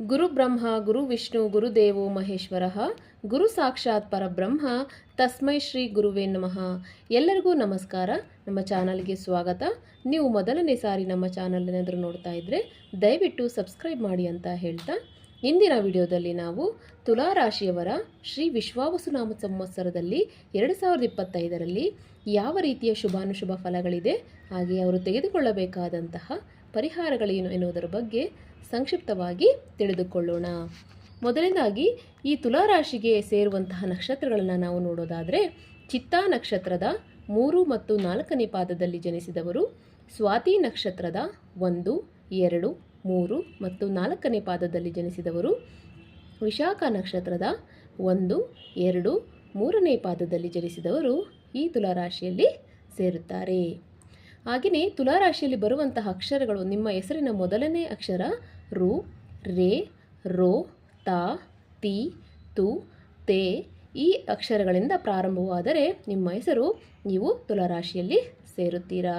ಗುರು ಬ್ರಹ್ಮ, ಗುರು ವಿಷ್ಣು ಗುರುದೇವೋ ಮಹೇಶ್ವರ. ಗುರು ಸಾಕ್ಷಾತ್ ಪರಬ್ರಹ್ಮ, ತಸ್ಮೈ ಶ್ರೀ ಗುರುವೇ ನಮಃ. ಎಲ್ಲರಿಗೂ ನಮಸ್ಕಾರ. ನಮ್ಮ ಚಾನಲ್ಗೆ ಸ್ವಾಗತ. ನೀವು ಮೊದಲನೇ ಸಾರಿ ನಮ್ಮ ಚಾನಲ್ ಏನಾದರೂ ನೋಡ್ತಾ ಇದ್ದರೆ ದಯವಿಟ್ಟು ಸಬ್ಸ್ಕ್ರೈಬ್ ಮಾಡಿ ಅಂತ ಹೇಳ್ತಾ, ಇಂದಿನ ವಿಡಿಯೋದಲ್ಲಿ ನಾವು ತುಲಾ ರಾಶಿಯವರ ಶ್ರೀ ವಿಶ್ವಾವಸುನಾಮ ಸಂವತ್ಸರದಲ್ಲಿ ಎರಡು ಸಾವಿರದ ಇಪ್ಪತ್ತೈದರಲ್ಲಿ ಯಾವ ರೀತಿಯ ಶುಭಾನುಶುಭ ಫಲಗಳಿದೆ, ಹಾಗೆ ಅವರು ತೆಗೆದುಕೊಳ್ಳಬೇಕಾದಂತಹ ಪರಿಹಾರಗಳೇನು ಎನ್ನುವುದರ ಬಗ್ಗೆ ಸಂಕ್ಷಿಪ್ತವಾಗಿ ತಿಳಿದುಕೊಳ್ಳೋಣ. ಮೊದಲನೇದಾಗಿ, ಈ ತುಲಾರಾಶಿಗೆ ಸೇರುವಂತಹ ನಕ್ಷತ್ರಗಳನ್ನು ನಾವು ನೋಡೋದಾದರೆ, ಚಿತ್ತಾ ನಕ್ಷತ್ರದ ಮೂರು ಮತ್ತು ನಾಲ್ಕನೇ ಪಾದದಲ್ಲಿ ಜನಿಸಿದವರು, ಸ್ವಾತಿ ನಕ್ಷತ್ರದ ಒಂದು, ಎರಡು, ಮೂರು ಮತ್ತು ನಾಲ್ಕನೇ ಪಾದದಲ್ಲಿ ಜನಿಸಿದವರು, ವಿಶಾಖ ನಕ್ಷತ್ರದ ಒಂದು, ಎರಡು, ಮೂರನೇ ಪಾದದಲ್ಲಿ ಜನಿಸಿದವರು ಈ ತುಲಾರಾಶಿಯಲ್ಲಿ ಸೇರುತ್ತಾರೆ. ಹಾಗೆಯೇ ತುಲಾರಾಶಿಯಲ್ಲಿ ಬರುವಂತಹ ಅಕ್ಷರಗಳು ನಿಮ್ಮ ಹೆಸರಿನ ಮೊದಲನೇ ಅಕ್ಷರ, ರು, ರೇ, ರೋ, ತಾ, ತಿ, ತು, ತೇ ಈ ಅಕ್ಷರಗಳಿಂದ ಪ್ರಾರಂಭವಾದರೆ ನಿಮ್ಮ ಹೆಸರು ನೀವು ತುಲಾರಾಶಿಯಲ್ಲಿ ಸೇರುತ್ತೀರಾ?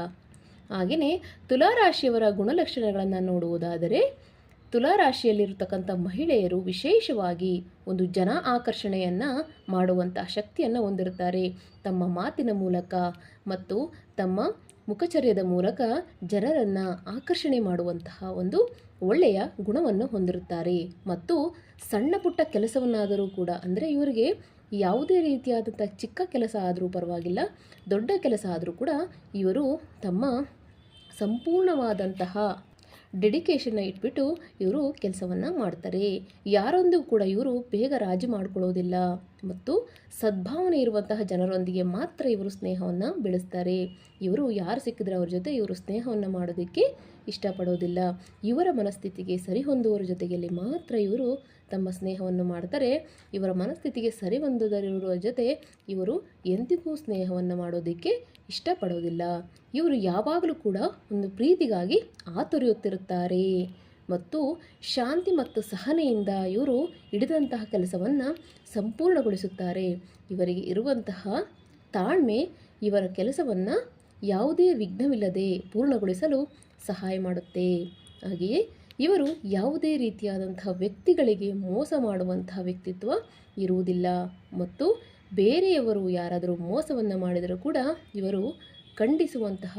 ಹಾಗೆಯೇ ತುಲಾರಾಶಿಯವರ ಗುಣಲಕ್ಷಣಗಳನ್ನು ನೋಡುವುದಾದರೆ ತುಲಾರಾಶಿಯಲ್ಲಿರತಕ್ಕಂಥ ಮಹಿಳೆಯರು ವಿಶೇಷವಾಗಿ ಒಂದು ಜನ ಆಕರ್ಷಣೆಯನ್ನು ಮಾಡುವಂಥ ಶಕ್ತಿಯನ್ನು ಹೊಂದಿರುತ್ತಾರೆ. ತಮ್ಮ ಮಾತಿನ ಮೂಲಕ ಮತ್ತು ತಮ್ಮ ಮುಖಚರ್ಯದ ಮೂಲಕ ಜನರನ್ನು ಆಕರ್ಷಣೆ ಮಾಡುವಂತಹ ಒಂದು ಒಳ್ಳೆಯ ಗುಣವನ್ನು ಹೊಂದಿರುತ್ತಾರೆ. ಮತ್ತು ಸಣ್ಣ ಪುಟ್ಟ ಕೆಲಸವನ್ನಾದರೂ ಕೂಡ, ಅಂದರೆ ಇವರಿಗೆ ಯಾವುದೇ ರೀತಿಯಾದಂಥ ಚಿಕ್ಕ ಕೆಲಸ ಆದರೂ ಪರವಾಗಿಲ್ಲ, ದೊಡ್ಡ ಕೆಲಸ ಆದರೂ ಕೂಡ ಇವರು ತಮ್ಮ ಸಂಪೂರ್ಣವಾದಂತಹ ಡೆಡಿಕೇಶನ್ನ ಇಟ್ಬಿಟ್ಟು ಇವರು ಕೆಲಸವನ್ನು ಮಾಡ್ತಾರೆ. ಯಾರೊಂದಿಗೂ ಕೂಡ ಇವರು ಬೇಗ ರಾಜಿ ಮಾಡಿಕೊಳ್ಳೋದಿಲ್ಲ. ಮತ್ತು ಸದ್ಭಾವನೆ ಇರುವಂತಹ ಜನರೊಂದಿಗೆ ಮಾತ್ರ ಇವರು ಸ್ನೇಹವನ್ನು ಬೆಳೆಸ್ತಾರೆ. ಇವರು ಯಾರು ಸಿಕ್ಕಿದ್ರೆ ಅವ್ರ ಜೊತೆ ಇವರು ಸ್ನೇಹವನ್ನು ಮಾಡೋದಕ್ಕೆ ಇಷ್ಟಪಡೋದಿಲ್ಲ. ಇವರ ಮನಸ್ಥಿತಿಗೆ ಸರಿಹೊಂದುವರ ಜೊತೆಯಲ್ಲಿ ಮಾತ್ರ ಇವರು ತಮ್ಮ ಸ್ನೇಹವನ್ನು ಮಾಡ್ತಾರೆ, ಇವರ ಮನಸ್ಥಿತಿಗೆ ಸರಿ ಹೊಂದದರಿರುವ ಜೊತೆ ಇವರು ಎಂದಿಗೂ ಸ್ನೇಹವನ್ನು ಮಾಡೋದಕ್ಕೆ ಇಷ್ಟಪಡೋದಿಲ್ಲ. ಇವರು ಯಾವಾಗಲೂ ಕೂಡ ಒಂದು ಪ್ರೀತಿಗಾಗಿ ಆತುರಿಯುತ್ತಿರುತ್ತಾರೆ. ಮತ್ತು ಶಾಂತಿ ಮತ್ತು ಸಹನೆಯಿಂದ ಇವರು ಹಿಡಿದಂತಹ ಕೆಲಸವನ್ನು ಸಂಪೂರ್ಣಗೊಳಿಸುತ್ತಾರೆ. ಇವರಿಗೆ ಇರುವಂತಹ ತಾಳ್ಮೆ ಇವರ ಕೆಲಸವನ್ನು ಯಾವುದೇ ವಿಘ್ನವಿಲ್ಲದೆ ಪೂರ್ಣಗೊಳಿಸಲು ಸಹಾಯ ಮಾಡುತ್ತೆ. ಹಾಗೆಯೇ ಇವರು ಯಾವುದೇ ರೀತಿಯಾದಂಥ ವ್ಯಕ್ತಿಗಳಿಗೆ ಮೋಸ ಮಾಡುವಂಥ ವ್ಯಕ್ತಿತ್ವ ಇರುವುದಿಲ್ಲ. ಮತ್ತು ಬೇರೆಯವರು ಯಾರಾದರೂ ಮೋಸವನ್ನು ಮಾಡಿದರೂ ಕೂಡ ಇವರು ಖಂಡಿಸುವಂತಹ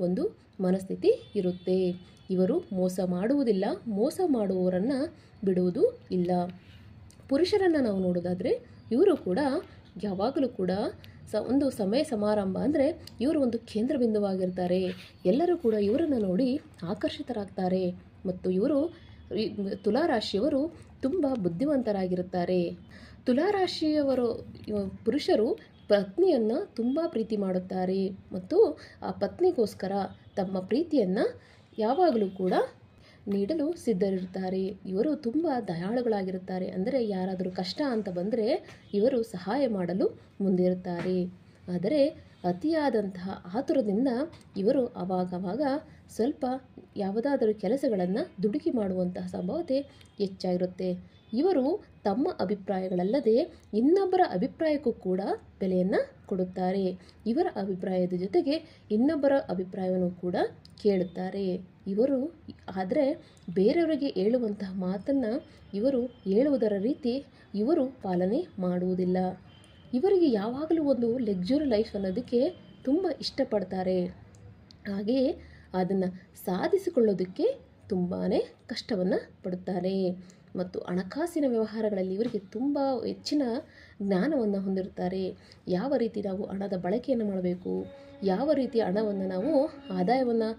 ಒಂದು ಮನಸ್ಥಿತಿ ಇರುತ್ತೆ. ಇವರು ಮೋಸ ಮಾಡುವುದಿಲ್ಲ, ಮೋಸ ಮಾಡುವವರನ್ನು ಬಿಡುವುದು ಇಲ್ಲ. ಪುರುಷರನ್ನು ನಾವು ನೋಡೋದಾದರೆ ಇವರು ಕೂಡ ಯಾವಾಗಲೂ ಕೂಡ ಸ ಒಂದು ಸಮಯ ಸಮಾರಂಭ ಅಂದರೆ ಇವರು ಒಂದು ಕೇಂದ್ರ ಬಿಂದುವಾಗಿರ್ತಾರೆ ಎಲ್ಲರೂ ಕೂಡ ಇವರನ್ನು ನೋಡಿ ಆಕರ್ಷಿತರಾಗ್ತಾರೆ. ಮತ್ತು ಇವರು ತುಲಾರಾಶಿಯವರು ತುಂಬ ಬುದ್ಧಿವಂತರಾಗಿರುತ್ತಾರೆ. ತುಲಾರಾಶಿಯವರು ಪುರುಷರು ಪತ್ನಿಯನ್ನು ತುಂಬ ಪ್ರೀತಿ ಮಾಡುತ್ತಾರೆ ಮತ್ತು ಆ ಪತ್ನಿಗೋಸ್ಕರ ತಮ್ಮ ಪ್ರೀತಿಯನ್ನು ಯಾವಾಗಲೂ ಕೂಡ ನೀಡಲು ಸಿದ್ಧರಿರುತ್ತಾರೆ. ಇವರು ತುಂಬ ದಯಾಳುಗಳಾಗಿರುತ್ತಾರೆ. ಅಂದರೆ ಯಾರಾದರೂ ಕಷ್ಟ ಅಂತ ಬಂದರೆ ಇವರು ಸಹಾಯ ಮಾಡಲು ಮುಂದಿರುತ್ತಾರೆ. ಆದರೆ ಅತಿಯಾದಂತಹ ಆತುರದಿಂದ ಇವರು ಅವಾಗವಾಗ ಸ್ವಲ್ಪ ಯಾವುದಾದರೂ ಕೆಲಸಗಳನ್ನು ದುಡುಕಿ ಮಾಡುವಂತಹ ಸಂಭವತೆ ಹೆಚ್ಚಾಗಿರುತ್ತೆ. ಇವರು ತಮ್ಮ ಅಭಿಪ್ರಾಯಗಳಲ್ಲದೆ ಇನ್ನೊಬ್ಬರ ಅಭಿಪ್ರಾಯಕ್ಕೂ ಕೂಡ ಬೆಲೆಯನ್ನು ಕೊಡುತ್ತಾರೆ. ಇವರ ಅಭಿಪ್ರಾಯದ ಜೊತೆಗೆ ಇನ್ನೊಬ್ಬರ ಅಭಿಪ್ರಾಯವನ್ನು ಕೂಡ ಕೇಳುತ್ತಾರೆ. ಇವರು ಆದರೆ ಬೇರೆಯವರಿಗೆ ಹೇಳುವಂತಹ ಮಾತನ್ನು ಇವರು ಹೇಳುವುದರ ರೀತಿ ಇವರು ಪಾಲನೆ ಮಾಡುವುದಿಲ್ಲ. ಇವರಿಗೆ ಯಾವಾಗಲೂ ಒಂದು ಲೆಗ್ಜುರಿ ಲೈಫ್ ಅನ್ನೋದಕ್ಕೆ ತುಂಬ ಇಷ್ಟಪಡ್ತಾರೆ. ಹಾಗೆಯೇ ಅದನ್ನು ಸಾಧಿಸಿಕೊಳ್ಳೋದಕ್ಕೆ ತುಂಬಾ ಕಷ್ಟವನ್ನು ಪಡುತ್ತಾರೆ. ಮತ್ತು ಹಣಕಾಸಿನ ವ್ಯವಹಾರಗಳಲ್ಲಿ ಇವರಿಗೆ ತುಂಬ ಹೆಚ್ಚಿನ ಜ್ಞಾನವನ್ನು ಹೊಂದಿರುತ್ತಾರೆ. ಯಾವ ರೀತಿ ನಾವು ಹಣದ ಬಳಕೆಯನ್ನು ಮಾಡಬೇಕು? ಯಾವ ರೀತಿ ಹಣವನ್ನು ನಾವು ಆದಾಯವನ್ನು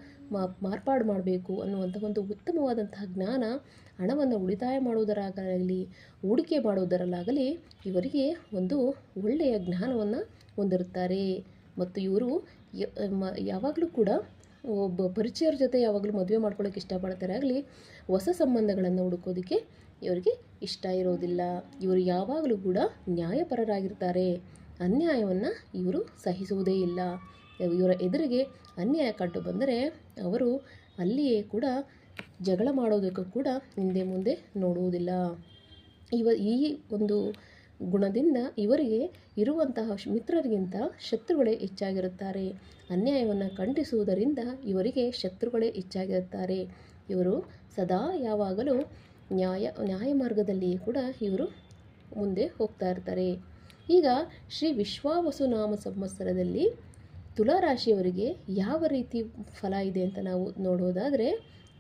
ಮಾರ್ಪಾಡು ಮಾಡಬೇಕು ಅನ್ನುವಂಥ ಒಂದು ಉತ್ತಮವಾದಂತಹ ಜ್ಞಾನ ಹಣವನ್ನು ಉಳಿತಾಯ ಮಾಡುವುದರಾಗಲಿ, ಹೂಡಿಕೆ ಮಾಡುವುದರಲ್ಲಾಗಲಿ ಇವರಿಗೆ ಒಂದು ಒಳ್ಳೆಯ ಜ್ಞಾನವನ್ನು ಹೊಂದಿರುತ್ತಾರೆ. ಮತ್ತು ಇವರು ಯಾವಾಗಲೂ ಕೂಡ ಒಬ್ಬ ಪರಿಚಯರ ಜೊತೆ ಯಾವಾಗಲೂ ಮದುವೆ ಮಾಡ್ಕೊಳ್ಳೋಕೆ ಇಷ್ಟಪಡ್ತಾರೆ. ಆಗಲಿ, ಹೊಸ ಸಂಬಂಧಗಳನ್ನು ಹುಡುಕೋದಕ್ಕೆ ಇವರಿಗೆ ಇಷ್ಟ ಇರೋದಿಲ್ಲ. ಇವರು ಯಾವಾಗಲೂ ಕೂಡ ನ್ಯಾಯಪರರಾಗಿರ್ತಾರೆ. ಅನ್ಯಾಯವನ್ನು ಇವರು ಸಹಿಸುವುದೇ ಇಲ್ಲ. ಇವರ ಎದುರಿಗೆ ಅನ್ಯಾಯ ಕಂಡು ಬಂದರೆ ಅವರು ಅಲ್ಲಿಯೇ ಕೂಡ ಜಗಳ ಮಾಡೋದಕ್ಕೂ ಕೂಡ ಹಿಂದೆ ಮುಂದೆ ನೋಡುವುದಿಲ್ಲ. ಇವ ಈ ಒಂದು ಗುಣದಿಂದ ಇವರಿಗೆ ಇರುವಂತಹ ಮಿತ್ರರಿಗಿಂತ ಶತ್ರುಗಳೇ ಹೆಚ್ಚಾಗಿರುತ್ತಾರೆ. ಅನ್ಯಾಯವನ್ನು ಖಂಡಿಸುವುದರಿಂದ ಇವರಿಗೆ ಶತ್ರುಗಳೇ ಹೆಚ್ಚಾಗಿರುತ್ತಾರೆ. ಇವರು ಸದಾ ಯಾವಾಗಲೂ ನ್ಯಾಯ ನ್ಯಾಯ ಮಾರ್ಗದಲ್ಲಿಯೇ ಕೂಡ ಇವರು ಮುಂದೆ ಹೋಗ್ತಾ ಇರ್ತಾರೆ. ಈಗ ಶ್ರೀ ವಿಶ್ವಾವಸು ನಾಮ ಸಂವತ್ಸರದಲ್ಲಿ ತುಲಾರಾಶಿಯವರಿಗೆ ಯಾವ ರೀತಿ ಫಲ ಇದೆ ಅಂತ ನಾವು ನೋಡೋದಾದರೆ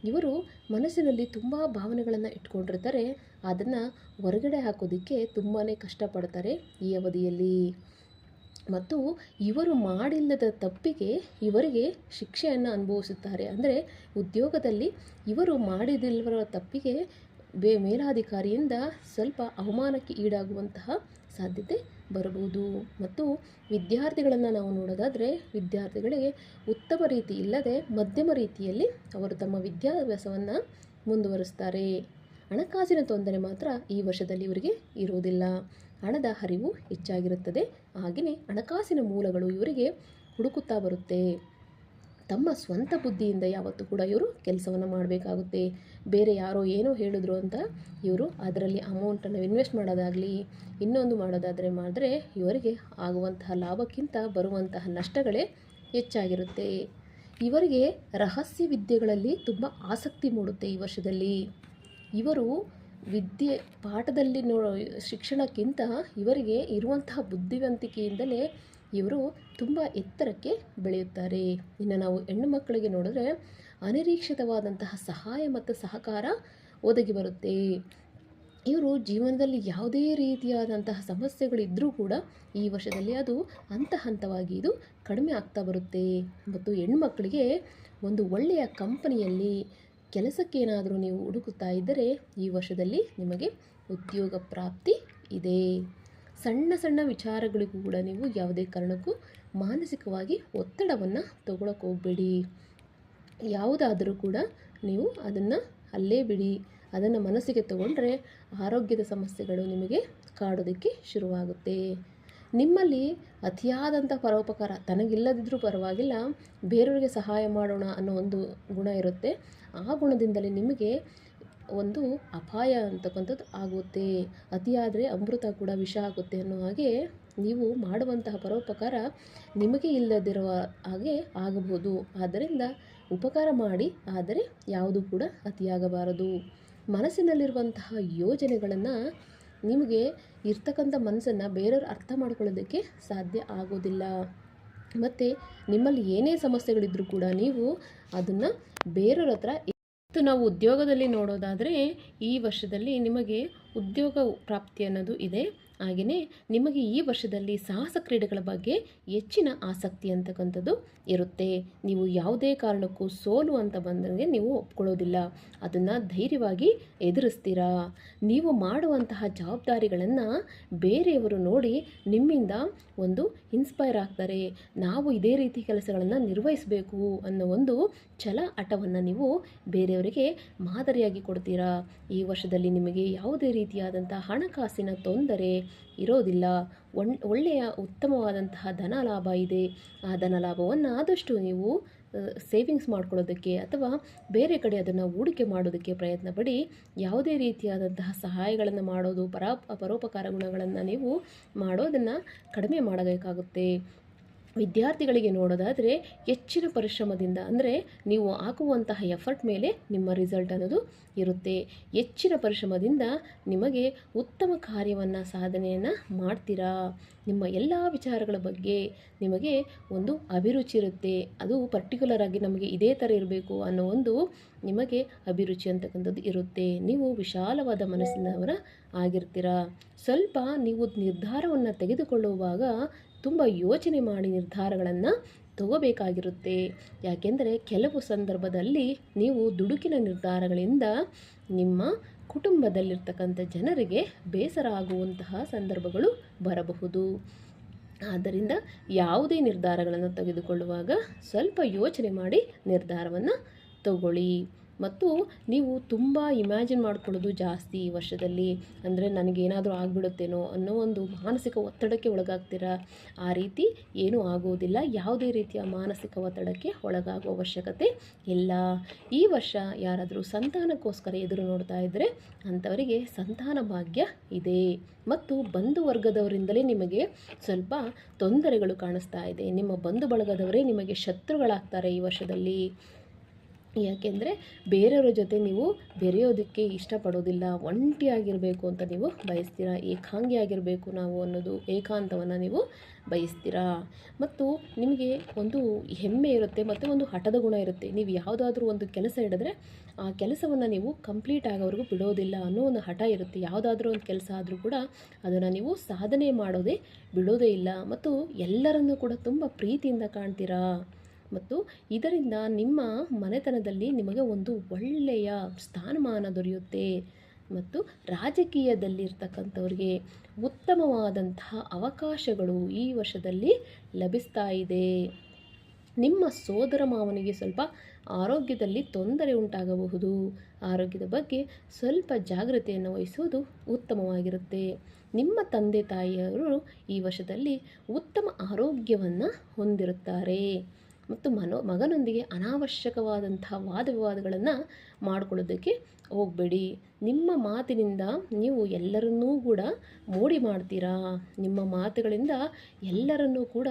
ಇವರು ಮನಸ್ಸಿನಲ್ಲಿ ತುಂಬ ಭಾವನೆಗಳನ್ನು ಇಟ್ಕೊಂಡಿರ್ತಾರೆ. ಅದನ್ನು ಹೊರಗಡೆ ಹಾಕೋದಕ್ಕೆ ತುಂಬಾ ಕಷ್ಟಪಡ್ತಾರೆ ಈ ಅವಧಿಯಲ್ಲಿ. ಮತ್ತು ಇವರು ಮಾಡಿಲ್ಲದ ತಪ್ಪಿಗೆ ಇವರಿಗೆ ಶಿಕ್ಷೆಯನ್ನು ಅನುಭವಿಸುತ್ತಾರೆ. ಅಂದರೆ ಉದ್ಯೋಗದಲ್ಲಿ ಇವರು ಮಾಡಿದಿಲ್ಲವರ ತಪ್ಪಿಗೆ ಬೇ ಮೇಲಾಧಿಕಾರಿಯಿಂದ ಸ್ವಲ್ಪ ಅವಮಾನಕ್ಕೆ ಈಡಾಗುವಂತಹ ಸಾಧ್ಯತೆ ಬರಬಹುದು. ಮತ್ತು ವಿದ್ಯಾರ್ಥಿಗಳನ್ನು ನಾವು ನೋಡೋದಾದರೆ ವಿದ್ಯಾರ್ಥಿಗಳಿಗೆ ಉತ್ತಮ ರೀತಿ ಇಲ್ಲದೆ ಮಧ್ಯಮ ರೀತಿಯಲ್ಲಿ ಅವರು ತಮ್ಮ ವಿದ್ಯಾಭ್ಯಾಸವನ್ನು ಮುಂದುವರಿಸ್ತಾರೆ. ಹಣಕಾಸಿನ ತೊಂದರೆ ಮಾತ್ರ ಈ ವರ್ಷದಲ್ಲಿ ಇವರಿಗೆ ಇರುವುದಿಲ್ಲ. ಹಣದ ಹರಿವು ಹೆಚ್ಚಾಗಿರುತ್ತದೆ. ಹಾಗೆಯೇ ಹಣಕಾಸಿನ ಮೂಲಗಳು ಇವರಿಗೆ ಹುಡುಕುತ್ತಾ ಬರುತ್ತೆ. ತಮ್ಮ ಸ್ವಂತ ಬುದ್ಧಿಯಿಂದ ಯಾವತ್ತೂ ಕೂಡ ಇವರು ಕೆಲಸವನ್ನು ಮಾಡಬೇಕಾಗುತ್ತೆ. ಬೇರೆ ಯಾರೋ ಏನೋ ಹೇಳಿದ್ರು ಅಂತ ಇವರು ಅದರಲ್ಲಿ ಅಮೌಂಟನ್ನು ಇನ್ವೆಸ್ಟ್ ಮಾಡೋದಾಗಲಿ, ಇನ್ನೊಂದು ಮಾಡೋದಾದರೆ ಮಾಡಿದ್ರೆ ಇವರಿಗೆ ಆಗುವಂತಹ ಲಾಭಕ್ಕಿಂತ ಬರುವಂತಹ ನಷ್ಟಗಳೇ ಹೆಚ್ಚಾಗಿರುತ್ತೆ. ಇವರಿಗೆ ರಹಸ್ಯ ವಿದ್ಯೆಗಳಲ್ಲಿ ತುಂಬ ಆಸಕ್ತಿ ಮೂಡುತ್ತೆ ಈ ವರ್ಷದಲ್ಲಿ. ಇವರು ವಿದ್ಯೆ, ಪಾಠದಲ್ಲಿ ನೋ, ಶಿಕ್ಷಣಕ್ಕಿಂತ ಇವರಿಗೆ ಇರುವಂತಹ ಬುದ್ಧಿವಂತಿಕೆಯಿಂದಲೇ ಇವರು ತುಂಬ ಎತ್ತರಕ್ಕೆ ಬೆಳೆಯುತ್ತಾರೆ. ಇನ್ನು ನಾವು ಹೆಣ್ಣು ಮಕ್ಕಳಿಗೆ ನೋಡಿದ್ರೆ ಅನಿರೀಕ್ಷಿತವಾದಂತಹ ಸಹಾಯ ಮತ್ತು ಸಹಕಾರ ಒದಗಿ ಬರುತ್ತೆ. ಇವರು ಜೀವನದಲ್ಲಿ ಯಾವುದೇ ರೀತಿಯಾದಂತಹ ಸಮಸ್ಯೆಗಳಿದ್ದರೂ ಕೂಡ ಈ ವರ್ಷದಲ್ಲಿ ಅದು ಹಂತ ಹಂತವಾಗಿ ಇದು ಕಡಿಮೆ ಆಗ್ತಾ ಬರುತ್ತೆ. ಮತ್ತು ಹೆಣ್ಮಕ್ಕಳಿಗೆ ಒಂದು ಒಳ್ಳೆಯ ಕಂಪನಿಯಲ್ಲಿ ಕೆಲಸಕ್ಕೇನಾದರೂ ನೀವು ಹುಡುಕುತ್ತಾ ಇದ್ದರೆ ಈ ವರ್ಷದಲ್ಲಿ ನಿಮಗೆ ಉದ್ಯೋಗ ಪ್ರಾಪ್ತಿ ಇದೆ. ಸಣ್ಣ ಸಣ್ಣ ವಿಚಾರಗಳಿಗೂ ಕೂಡ ನೀವು ಯಾವುದೇ ಕಾರಣಕ್ಕೂ ಮಾನಸಿಕವಾಗಿ ಒತ್ತಡವನ್ನು ತಗೊಳಕ್ಕೆ ಹೋಗಬೇಡಿ. ಯಾವುದಾದರೂ ಕೂಡ ನೀವು ಅದನ್ನು ಅಲ್ಲೇ ಬಿಡಿ. ಅದನ್ನು ಮನಸ್ಸಿಗೆ ತಗೊಂಡ್ರೆ ಆರೋಗ್ಯದ ಸಮಸ್ಯೆಗಳು ನಿಮಗೆ ಕಾಡೋದಕ್ಕೆ ಶುರುವಾಗುತ್ತೆ. ನಿಮ್ಮಲ್ಲಿ ಅತಿಯಾದಂಥ ಪರೋಪಕಾರ ತನಗಿಲ್ಲದಿದ್ದರೂ ಪರವಾಗಿಲ್ಲ, ಬೇರೆಯವರಿಗೆ ಸಹಾಯ ಮಾಡೋಣ ಅನ್ನೋ ಒಂದು ಗುಣ ಇರುತ್ತೆ. ಆ ಗುಣದಿಂದಲೇ ನಿಮಗೆ ಒಂದು ಅಪಾಯ ಅಂತಕ್ಕಂಥದ್ದು ಆಗುತ್ತೆ. ಅತಿಯಾದರೆ ಅಮೃತ ಕೂಡ ವಿಷ ಆಗುತ್ತೆ ಅನ್ನೋ ಹಾಗೆ ನೀವು ಮಾಡುವಂತಹ ಪರೋಪಕಾರ ನಿಮಗೆ ಇಲ್ಲದಿರುವ ಹಾಗೆ ಆಗಬಹುದು. ಆದ್ದರಿಂದ ಉಪಕಾರ ಮಾಡಿ, ಆದರೆ ಯಾವುದು ಕೂಡ ಅತಿಯಾಗಬಾರದು. ಮನಸ್ಸಿನಲ್ಲಿರುವಂತಹ ಯೋಜನೆಗಳನ್ನು ನಿಮಗೆ ಇರ್ತಕ್ಕಂಥ ಮನಸ್ಸನ್ನು ಬೇರೆಯವರು ಅರ್ಥ ಮಾಡ್ಕೊಳ್ಳೋದಕ್ಕೆ ಸಾಧ್ಯ ಆಗೋದಿಲ್ಲ. ಮತ್ತು ನಿಮ್ಮಲ್ಲಿ ಏನೇ ಸಮಸ್ಯೆಗಳಿದ್ದರೂ ಕೂಡ ನೀವು ಅದನ್ನು ಬೇರೆಯವ್ರ ಹತ್ರ ಮತ್ತು ನಾವು ಉದ್ಯೋಗದಲ್ಲಿ ನೋಡೋದಾದರೆ ಈ ವರ್ಷದಲ್ಲಿ ನಿಮಗೆ ಉದ್ಯೋಗ ಪ್ರಾಪ್ತಿ ಅನ್ನೋದು ಇದೆ. ಹಾಗೆಯೇ ನಿಮಗೆ ಈ ವರ್ಷದಲ್ಲಿ ಸಾಹಸ ಕ್ರೀಡೆಗಳ ಬಗ್ಗೆ ಹೆಚ್ಚಿನ ಆಸಕ್ತಿ ಅಂತಕ್ಕಂಥದ್ದು ಇರುತ್ತೆ. ನೀವು ಯಾವುದೇ ಕಾರಣಕ್ಕೂ ಸೋಲು ಅಂತ ಬಂದಂಗೆ ನೀವು ಒಪ್ಕೊಳ್ಳೋದಿಲ್ಲ. ಅದನ್ನು ಧೈರ್ಯವಾಗಿ ಎದುರಿಸ್ತೀರಾ? ನೀವು ಮಾಡುವಂತಹ ಜವಾಬ್ದಾರಿಗಳನ್ನು ಬೇರೆಯವರು ನೋಡಿ ನಿಮ್ಮಿಂದ ಒಂದು ಇನ್ಸ್ಪೈರ್ ಆಗ್ತಾರೆ. ನಾವು ಇದೇ ರೀತಿ ಕೆಲಸಗಳನ್ನು ನಿರ್ವಹಿಸಬೇಕು ಅನ್ನೋ ಒಂದು ಛಲ ಹಠವನ್ನು ನೀವು ಬೇರೆಯವರಿಗೆ ಮಾದರಿಯಾಗಿ ಕೊಡ್ತೀರಾ? ಈ ವರ್ಷದಲ್ಲಿ ನಿಮಗೆ ಯಾವುದೇ ರೀತಿಯಾದಂಥ ಹಣಕಾಸಿನ ತೊಂದರೆ ಇರೋದಿಲ್ಲ. ಒಳ್ಳೆಯ ಉತ್ತಮವಾದಂತಹ ಧನ ಲಾಭ ಇದೆ. ಆ ಧನ ಲಾಭವನ್ನು ಆದಷ್ಟು ನೀವು ಸೇವಿಂಗ್ಸ್ ಮಾಡ್ಕೊಳ್ಳೋದಕ್ಕೆ ಅಥವಾ ಬೇರೆ ಕಡೆ ಅದನ್ನು ಹೂಡಿಕೆ ಮಾಡೋದಕ್ಕೆ ಪ್ರಯತ್ನ ಪಡಿ ಯಾವುದೇ ರೀತಿಯಾದಂತಹ ಸಹಾಯಗಳನ್ನು ಮಾಡೋದು ಪರಾ ಪರೋಪಕಾರ ಗುಣಗಳನ್ನು ನೀವು ಮಾಡೋದನ್ನು ಕಡಿಮೆ ಮಾಡಬೇಕಾಗುತ್ತೆ. ವಿದ್ಯಾರ್ಥಿಗಳಿಗೆ ನೋಡೋದಾದರೆ ಹೆಚ್ಚಿನ ಪರಿಶ್ರಮದಿಂದ, ಅಂದರೆ ನೀವು ಹಾಕುವಂತಹ ಎಫರ್ಟ್ ಮೇಲೆ ನಿಮ್ಮ ರಿಸಲ್ಟ್ ಅನ್ನೋದು ಇರುತ್ತೆ. ಹೆಚ್ಚಿನ ಪರಿಶ್ರಮದಿಂದ ನಿಮಗೆ ಉತ್ತಮ ಕಾರ್ಯವನ್ನು, ಸಾಧನೆಯನ್ನು ಮಾಡ್ತೀರಾ? ನಿಮ್ಮ ಎಲ್ಲ ವಿಚಾರಗಳ ಬಗ್ಗೆ ನಿಮಗೆ ಒಂದು ಅಭಿರುಚಿ ಇರುತ್ತೆ. ಅದು ಪರ್ಟಿಕ್ಯುಲರ್ ಆಗಿ ನಮಗೆ ಇದೇ ಥರ ಇರಬೇಕು ಅನ್ನೋ ಒಂದು ನಿಮಗೆ ಅಭಿರುಚಿ ಅಂತಕ್ಕಂಥದ್ದು ಇರುತ್ತೆ. ನೀವು ವಿಶಾಲವಾದ ಮನಸ್ಸಿನವರ ಆಗಿರ್ತೀರ. ಸ್ವಲ್ಪ ನೀವು ನಿರ್ಧಾರವನ್ನು ತೆಗೆದುಕೊಳ್ಳುವಾಗ ತುಂಬ ಯೋಚನೆ ಮಾಡಿ ನಿರ್ಧಾರಗಳನ್ನು ತಗೋಬೇಕಾಗಿರುತ್ತೆ. ಯಾಕೆಂದರೆ ಕೆಲವು ಸಂದರ್ಭದಲ್ಲಿ ನೀವು ದುಡುಕಿನ ನಿರ್ಧಾರಗಳಿಂದ ನಿಮ್ಮ ಕುಟುಂಬದಲ್ಲಿರ್ತಕ್ಕಂಥ ಜನರಿಗೆ ಬೇಸರ ಆಗುವಂತಹ ಸಂದರ್ಭಗಳು ಬರಬಹುದು. ಆದ್ದರಿಂದ ಯಾವುದೇ ನಿರ್ಧಾರಗಳನ್ನು ತೆಗೆದುಕೊಳ್ಳುವಾಗ ಸ್ವಲ್ಪ ಯೋಚನೆ ಮಾಡಿ ನಿರ್ಧಾರವನ್ನು ತಗೊಳ್ಳಿ. ಮತ್ತು ನೀವು ತುಂಬ ಇಮ್ಯಾಜಿನ್ ಮಾಡ್ಕೊಳ್ಳೋದು ಜಾಸ್ತಿ ಈ ವರ್ಷದಲ್ಲಿ. ಅಂದರೆ ನನಗೇನಾದರೂ ಆಗಿಬಿಡುತ್ತೇನೋ ಅನ್ನೋ ಒಂದು ಮಾನಸಿಕ ಒತ್ತಡಕ್ಕೆ ಒಳಗಾಗ್ತೀರಾ? ಆ ರೀತಿ ಏನೂ ಆಗೋದಿಲ್ಲ. ಯಾವುದೇ ರೀತಿಯ ಮಾನಸಿಕ ಒತ್ತಡಕ್ಕೆ ಒಳಗಾಗುವ ಅವಶ್ಯಕತೆ ಇಲ್ಲ. ಈ ವರ್ಷ ಯಾರಾದರೂ ಸಂತಾನಕ್ಕೋಸ್ಕರ ಎದುರು ನೋಡ್ತಾ ಇದ್ದರೆ ಅಂಥವರಿಗೆ ಸಂತಾನ ಭಾಗ್ಯ ಇದೆ. ಮತ್ತು ಬಂಧು ವರ್ಗದವರಿಂದಲೇ ನಿಮಗೆ ಸ್ವಲ್ಪ ತೊಂದರೆಗಳು ಕಾಣಿಸ್ತಾ ಇದೆ. ನಿಮ್ಮ ಬಂಧು ಬಳಗದವರೇ ನಿಮಗೆ ಶತ್ರುಗಳಾಗ್ತಾರೆ ಈ ವರ್ಷದಲ್ಲಿ. ಯಾಕೆಂದರೆ ಬೇರೆಯವರ ಜೊತೆ ನೀವು ಬೆರೆಯೋದಕ್ಕೆ ಇಷ್ಟಪಡೋದಿಲ್ಲ, ಒಂಟಿಯಾಗಿರಬೇಕು ಅಂತ ನೀವು ಬಯಸ್ತೀರಾ ಏಕಾಂಗಿಯಾಗಿರಬೇಕು ನಾವು ಅನ್ನೋದು ಏಕಾಂತವನ್ನು ನೀವು ಬಯಸ್ತೀರಾ? ಮತ್ತು ನಿಮಗೆ ಒಂದು ಹೆಮ್ಮೆ ಇರುತ್ತೆ ಮತ್ತು ಒಂದು ಹಠದ ಗುಣ ಇರುತ್ತೆ. ನೀವು ಯಾವುದಾದ್ರೂ ಒಂದು ಕೆಲಸ ಹಿಡಿದ್ರೆ ಆ ಕೆಲಸವನ್ನು ನೀವು ಕಂಪ್ಲೀಟ್ ಆಗೋವರೆಗೂ ಬಿಡೋದಿಲ್ಲ ಅನ್ನೋ ಒಂದು ಹಠ ಇರುತ್ತೆ. ಯಾವುದಾದ್ರೂ ಒಂದು ಕೆಲಸ ಆದರೂ ಕೂಡ ಅದನ್ನು ನೀವು ಸಾಧನೆ ಮಾಡೋದೇ ಬಿಡೋದೇ ಇಲ್ಲ. ಮತ್ತು ಎಲ್ಲರನ್ನು ಕೂಡ ತುಂಬ ಪ್ರೀತಿಯಿಂದ ಕಾಣ್ತೀರಾ? ಮತ್ತು ಇದರಿಂದ ನಿಮ್ಮ ಮನೆತನದಲ್ಲಿ ನಿಮಗೆ ಒಂದು ಒಳ್ಳೆಯ ಸ್ಥಾನಮಾನ ದೊರೆಯುತ್ತೆ. ಮತ್ತು ರಾಜಕೀಯದಲ್ಲಿರ್ತಕ್ಕಂಥವ್ರಿಗೆ ಉತ್ತಮವಾದಂತಹ ಅವಕಾಶಗಳು ಈ ವರ್ಷದಲ್ಲಿ ಲಭಿಸ್ತಾ ಇದೆ. ನಿಮ್ಮ ಸೋದರ ಮಾವನಿಗೆ ಸ್ವಲ್ಪ ಆರೋಗ್ಯದಲ್ಲಿ ತೊಂದರೆ ಉಂಟಾಗಬಹುದು. ಆರೋಗ್ಯದ ಬಗ್ಗೆ ಸ್ವಲ್ಪ ಜಾಗ್ರತೆಯನ್ನು ವಹಿಸುವುದು ಉತ್ತಮವಾಗಿರುತ್ತೆ. ನಿಮ್ಮ ತಂದೆ ತಾಯಿಯವರು ಈ ವರ್ಷದಲ್ಲಿ ಉತ್ತಮ ಆರೋಗ್ಯವನ್ನು ಹೊಂದಿರುತ್ತಾರೆ. ಮತ್ತು ಮನೋ ಮಗನೊಂದಿಗೆ ಅನಾವಶ್ಯಕವಾದಂಥ ವಾದ ವಿವಾದಗಳನ್ನು ಮಾಡಿಕೊಳ್ಳೋದಕ್ಕೆ ಹೋಗಬೇಡಿ. ನಿಮ್ಮ ಮಾತಿನಿಂದ ನೀವು ಎಲ್ಲರನ್ನೂ ಕೂಡ ಮೋಡಿ ಮಾಡ್ತೀರಾ? ನಿಮ್ಮ ಮಾತುಗಳಿಂದ ಎಲ್ಲರನ್ನೂ ಕೂಡ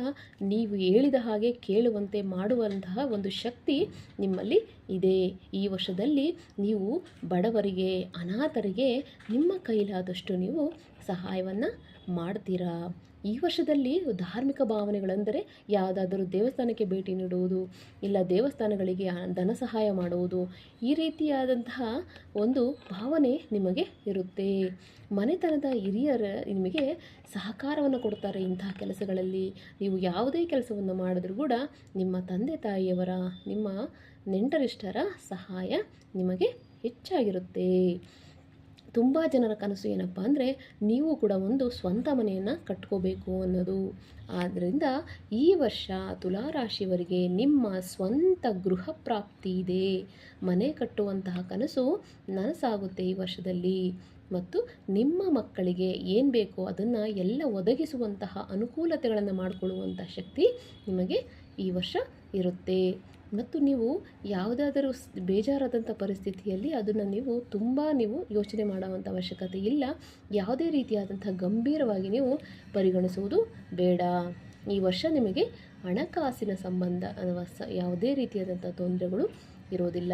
ನೀವು ಹೇಳಿದ ಹಾಗೆ ಕೇಳುವಂತೆ ಮಾಡುವಂತಹ ಒಂದು ಶಕ್ತಿ ನಿಮ್ಮಲ್ಲಿ ಇದೆ. ಈ ವರ್ಷದಲ್ಲಿ ನೀವು ಬಡವರಿಗೆ, ಅನಾಥರಿಗೆ ನಿಮ್ಮ ಕೈಲಾದಷ್ಟು ನೀವು ಸಹಾಯವನ್ನು ಮಾಡ್ತೀರಾ? ಈ ವರ್ಷದಲ್ಲಿ ಧಾರ್ಮಿಕ ಭಾವನೆಗಳೆಂದರೆ ಯಾವುದಾದರೂ ದೇವಸ್ಥಾನಕ್ಕೆ ಭೇಟಿ ನೀಡುವುದು, ಇಲ್ಲ ದೇವಸ್ಥಾನಗಳಿಗೆ ಧನ ಸಹಾಯ ಮಾಡುವುದು, ಈ ರೀತಿಯಾದಂತಹ ಒಂದು ಭಾವನೆ ನಿಮಗೆ ಇರುತ್ತೆ. ಮನೆತನದ ಹಿರಿಯರ ನಿಮಗೆ ಸಹಕಾರವನ್ನು ಕೊಡ್ತಾರೆ ಇಂತಹ ಕೆಲಸಗಳಲ್ಲಿ. ನೀವು ಯಾವುದೇ ಕೆಲಸವನ್ನು ಮಾಡಿದ್ರೂ ಕೂಡ ನಿಮ್ಮ ತಂದೆ ತಾಯಿಯವರ, ನಿಮ್ಮ ನೆಂಟರಿಷ್ಟರ ಸಹಾಯ ನಿಮಗೆ ಹೆಚ್ಚಾಗಿರುತ್ತೆ. ತುಂಬ ಜನರ ಕನಸು ಏನಪ್ಪ ಅಂದರೆ ನೀವು ಕೂಡ ಒಂದು ಸ್ವಂತ ಮನೆಯನ್ನು ಕಟ್ಕೋಬೇಕು ಅನ್ನೋದು. ಆದ್ದರಿಂದ ಈ ವರ್ಷ ತುಲಾರಾಶಿವರಿಗೆ ನಿಮ್ಮ ಸ್ವಂತ ಗೃಹ ಪ್ರಾಪ್ತಿ ಇದೆ. ಮನೆ ಕಟ್ಟುವಂತಹ ಕನಸು ನನಸಾಗುತ್ತೆ ಈ ವರ್ಷದಲ್ಲಿ. ಮತ್ತು ನಿಮ್ಮ ಮಕ್ಕಳಿಗೆ ಏನು ಬೇಕೋ ಅದನ್ನು ಎಲ್ಲ ಒದಗಿಸುವಂತಹ ಅನುಕೂಲತೆಗಳನ್ನು ಮಾಡಿಕೊಳ್ಳುವಂಥ ಶಕ್ತಿ ನಿಮಗೆ ಈ ವರ್ಷ ಇರುತ್ತೆ. ಮತ್ತು ನೀವು ಯಾವುದಾದರೂ ಬೇಜಾರಾದಂಥ ಪರಿಸ್ಥಿತಿಯಲ್ಲಿ ಅದನ್ನು ನೀವು ತುಂಬ ನೀವು ಯೋಚನೆ ಮಾಡುವಂಥ ಅವಶ್ಯಕತೆ ಇಲ್ಲ. ಯಾವುದೇ ರೀತಿಯಾದಂಥ ಗಂಭೀರವಾಗಿ ನೀವು ಪರಿಗಣಿಸುವುದು ಬೇಡ. ಈ ವರ್ಷ ನಿಮಗೆ ಹಣಕಾಸಿನ ಸಂಬಂಧ ಯಾವುದೇ ರೀತಿಯಾದಂಥ ತೊಂದರೆಗಳು ಇರೋದಿಲ್ಲ.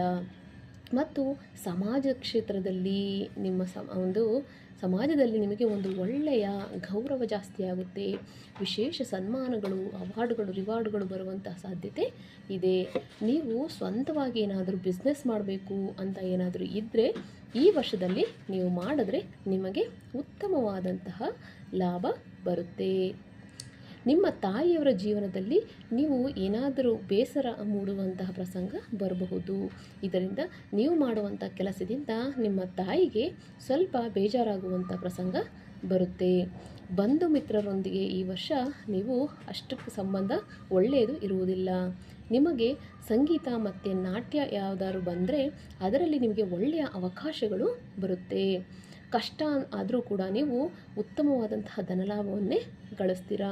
ಮತ್ತು ಸಮಾಜ ಕ್ಷೇತ್ರದಲ್ಲಿ ನಿಮ್ಮ ಸಮ, ಒಂದು ಸಮಾಜದಲ್ಲಿ ನಿಮಗೆ ಒಂದು ಒಳ್ಳೆಯ ಗೌರವ ಜಾಸ್ತಿ ಆಗುತ್ತೆ. ವಿಶೇಷ ಸನ್ಮಾನಗಳು, ಅವಾರ್ಡ್ಗಳು, ರಿವಾರ್ಡ್ಗಳು ಬರುವಂತಹ ಸಾಧ್ಯತೆ ಇದೆ. ನೀವು ಸ್ವಂತವಾಗಿ ಏನಾದರೂ ಬಿಸ್ನೆಸ್ ಮಾಡಬೇಕು ಅಂತ ಏನಾದರೂ ಇದ್ದರೆ ಈ ವರ್ಷದಲ್ಲಿ ನೀವು ಮಾಡಿದ್ರೆ ನಿಮಗೆ ಉತ್ತಮವಾದಂತಹ ಲಾಭ ಬರುತ್ತೆ. ನಿಮ್ಮ ತಾಯಿಯವರ ಜೀವನದಲ್ಲಿ ನೀವು ಏನಾದರೂ ಬೇಸರ ಮೂಡುವಂತಹ ಪ್ರಸಂಗ ಬರಬಹುದು. ಇದರಿಂದ ನೀವು ಮಾಡುವಂಥ ಕೆಲಸದಿಂದ ನಿಮ್ಮ ತಾಯಿಗೆ ಸ್ವಲ್ಪ ಬೇಜಾರಾಗುವಂಥ ಪ್ರಸಂಗ ಬರುತ್ತೆ. ಬಂಧು ಮಿತ್ರರೊಂದಿಗೆ ಈ ವರ್ಷ ನೀವು ಅಷ್ಟಕ್ಕೆ ಸಂಬಂಧ ಒಳ್ಳೆಯದು ಇರುವುದಿಲ್ಲ. ನಿಮಗೆ ಸಂಗೀತ ಮತ್ತು ನಾಟ್ಯ ಯಾವುದಾದ್ರು ಬಂದರೆ ಅದರಲ್ಲಿ ನಿಮಗೆ ಒಳ್ಳೆಯ ಅವಕಾಶಗಳು ಬರುತ್ತೆ. ಕಷ್ಟ ಆದರೂ ಕೂಡ ನೀವು ಉತ್ತಮವಾದಂತಹ ಧನಲಾಭವನ್ನೇ ಗಳಿಸ್ತೀರಾ?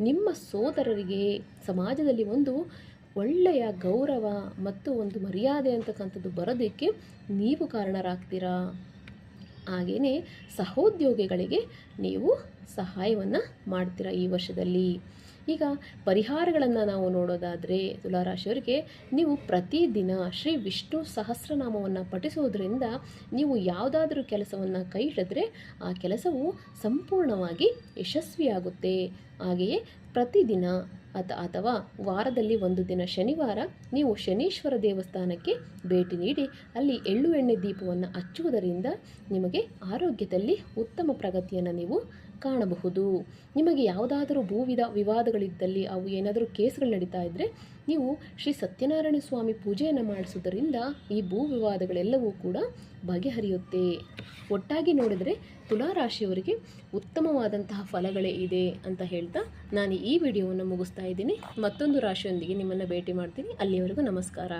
ನಿಮ್ಮ ಸೋದರರಿಗೆ ಸಮಾಜದಲ್ಲಿ ಒಂದು ಒಳ್ಳೆಯ ಗೌರವ ಮತ್ತು ಒಂದು ಮರ್ಯಾದೆ ಅಂತಕ್ಕಂಥದ್ದು ಬರೋದಕ್ಕೆ ನೀವು ಕಾರಣರಾಗ್ತೀರಾ? ಹಾಗೆಯೇ ಸಹೋದ್ಯೋಗಿಗಳಿಗೆ ನೀವು ಸಹಾಯವನ್ನು ಮಾಡ್ತೀರಾ ಈ ವರ್ಷದಲ್ಲಿ? ಈಗ ಪರಿಹಾರಗಳನ್ನು ನಾವು ನೋಡೋದಾದರೆ ತುಲಾರಾಶಿಯವರಿಗೆ ನೀವು ಪ್ರತಿದಿನ ಶ್ರೀ ವಿಷ್ಣು ಸಹಸ್ರನಾಮವನ್ನು ಪಠಿಸುವುದರಿಂದ ನೀವು ಯಾವುದಾದ್ರೂ ಕೆಲಸವನ್ನು ಕೈ ಹಿಡಿದ್ರೆ ಆ ಕೆಲಸವು ಸಂಪೂರ್ಣವಾಗಿ ಯಶಸ್ವಿಯಾಗುತ್ತೆ. ಹಾಗೆಯೇ ಪ್ರತಿದಿನ ಅಥ ಅಥವಾ ವಾರದಲ್ಲಿ ಒಂದು ದಿನ ಶನಿವಾರ ನೀವು ಶನೀಶ್ವರ ದೇವಸ್ಥಾನಕ್ಕೆ ಭೇಟಿ ನೀಡಿ ಅಲ್ಲಿ ಎಳ್ಳು ಎಣ್ಣೆ ದೀಪವನ್ನು ಹಚ್ಚುವುದರಿಂದ ನಿಮಗೆ ಆರೋಗ್ಯದಲ್ಲಿ ಉತ್ತಮ ಪ್ರಗತಿಯನ್ನು ನೀವು ಕಾಣಬಹುದು. ನಿಮಗೆ ಯಾವುದಾದರೂ ಭೂವಿಧ ವಿವಾದಗಳಿದ್ದಲ್ಲಿ ಅವು ಏನಾದರೂ ಕೇಸ್ಗಳು ನಡೀತಾ ಇದ್ದರೆ ನೀವು ಶ್ರೀ ಸತ್ಯನಾರಾಯಣ ಸ್ವಾಮಿ ಪೂಜೆಯನ್ನು ಮಾಡಿಸುವುದರಿಂದ ಈ ಭೂ ವಿವಾದಗಳೆಲ್ಲವೂ ಕೂಡ ಬಗೆಹರಿಯುತ್ತೆ. ಒಟ್ಟಾಗಿ ನೋಡಿದರೆ ತುಲಾರಾಶಿಯವರಿಗೆ ಉತ್ತಮವಾದಂತಹ ಫಲಗಳೇ ಇದೆ ಅಂತ ಹೇಳ್ತಾ ನಾನು ಈ ವಿಡಿಯೋವನ್ನು ಮುಗಿಸ್ತಾ ಇದ್ದೀನಿ. ಮತ್ತೊಂದು ರಾಶಿಯೊಂದಿಗೆ ನಿಮ್ಮನ್ನು ಭೇಟಿ ಮಾಡ್ತೀನಿ. ಅಲ್ಲಿಯವರೆಗೂ ನಮಸ್ಕಾರ.